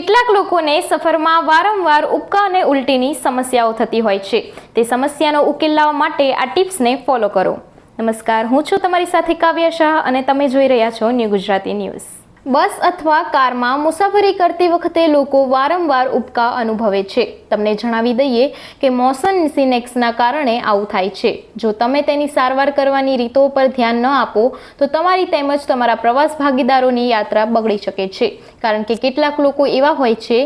કેટલાક લોકોને સફરમાં વારંવાર ઉબકા અને ઉલટીની સમસ્યાઓ થતી હોય છે. તે સમસ્યાનો ઉકેલ લાવવા માટે આ ટિપ્સને ફોલો કરો. નમસ્કાર, હું છું તમારી સાથે કાવ્ય શાહ અને તમે જોઈ રહ્યા છો ન્યૂ ગુજરાતી ન્યૂઝ. બસ અથવા કારમાં મુસાફરી કરતી વખતે લોકો વારંવાર ઉબકા અનુભવે છે. તમને જણાવી દઈએ કે મોશન સિનેક્સના કારણે આવું થાય છે. જો તમે તેની સારવાર કરવાની રીતો પર ધ્યાન ન આપો, તો તમારી તેમજ તમારા પ્રવાસ ભાગીદારોની યાત્રા બગડી શકે છે. કારણ કે કેટલાક લોકો એવા હોય છે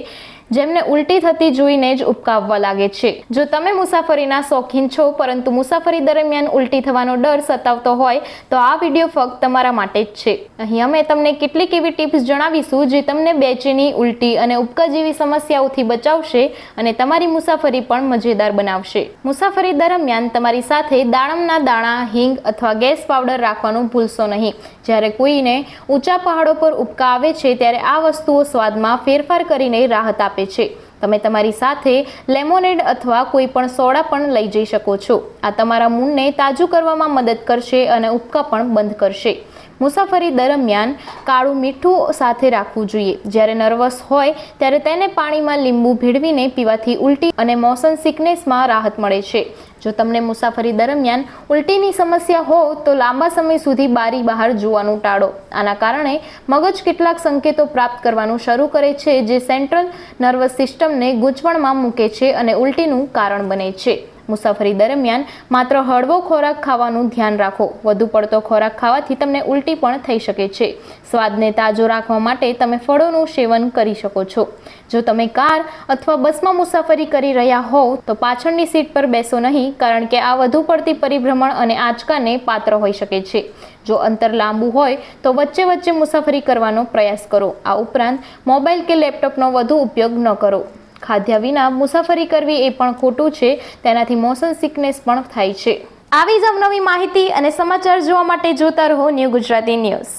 જેમને ઉલટી થતી જોઈને જ ઉપકાવવા લાગે છે. જો તમે મુસાફરીના શોખીન છો, પરંતુ મુસાફરી દરમિયાન ઉલટી થવાનો ડર સતાવતો હોય, તો આ વીડિયો ફક્ત તમારા માટે જ છે. અહીં અમે તમને કેટલીક એવી ટિપ્સ જણાવીશું જે તમને બેચેની ઉલટી અને ઉપકા જેવી સમસ્યાઓથી બચાવશે અને તમારી મુસાફરી પણ મજેદાર બનાવશે. મુસાફરી દરમિયાન તમારી સાથે દાડમના દાણા, હિંગ અથવા ગેસ પાવડર રાખવાનું ભૂલશો નહીં. જ્યારે કોઈને ઊંચા પહાડો પર ઉપકા આવે છે, ત્યારે આ વસ્તુઓ સ્વાદમાં ફેરફાર કરીને રાહત આપે છે. તમે તમારી સાથે લેમોનેડ અથવા કોઈ પણ સોડા પણ લઈ જઈ શકો છો. આ તમારા મૂળને તાજું કરવામાં મદદ કરશે અને ઉપકા પણ બંધ કરશે. મુસાફરી દરમિયાન કાળું મીઠું સાથે રાખવું જોઈએ. જ્યારે નર્વસ હોય, ત્યારે તેને પાણીમાં લીંબુ ભેળવીને પીવાથી ઉલટી અને મોશન સિકનેસમાં રાહત મળે છે. જો તમને મુસાફરી દરમિયાન ઉલટીની સમસ્યા હો, તો લાંબા સમય સુધી બારી બહાર જોવાનું ટાળો. આના કારણે મગજ કેટલાક સંકેતો પ્રાપ્ત કરવાનું શરૂ કરે છે, જે સેન્ટ્રલ નર્વસ સિસ્ટમને ગૂંચવણમાં મૂકે છે અને ઉલટીનું કારણ બને છે. મુસાફરી દરમિયાન માત્ર હળવો ખોરાક ખાવાનું ધ્યાન રાખો. વધુ પડતો ખોરાક ખાવાથી તમને ઉલટી પણ થઈ શકે છે. સ્વાદને તાજો રાખવા માટે તમે ફળોનું સેવન કરી શકો છો. જો તમે કાર અથવા બસમાં મુસાફરી કરી રહ્યા હોવ, તો પાછળની સીટ પર બેસો નહીં, કારણ કે આ વધુ પડતી પરિભ્રમણ અને આંચકાને પાત્ર હોઈ શકે છે. જો અંતર લાંબુ હોય, તો વચ્ચે વચ્ચે મુસાફરી કરવાનો પ્રયાસ કરો. આ ઉપરાંત મોબાઈલ કે લેપટોપનો વધુ ઉપયોગ ન કરો. ખાધ્યા વિના મુસાફરી કરવી એ પણ ખોટું છે. તેનાથી મોશન સિકનેસ પણ થાય છે. આવી જ અવનવી માહિતી અને સમાચાર જોવા માટે જોતા રહો ન્યૂ ગુજરાતી ન્યૂઝ.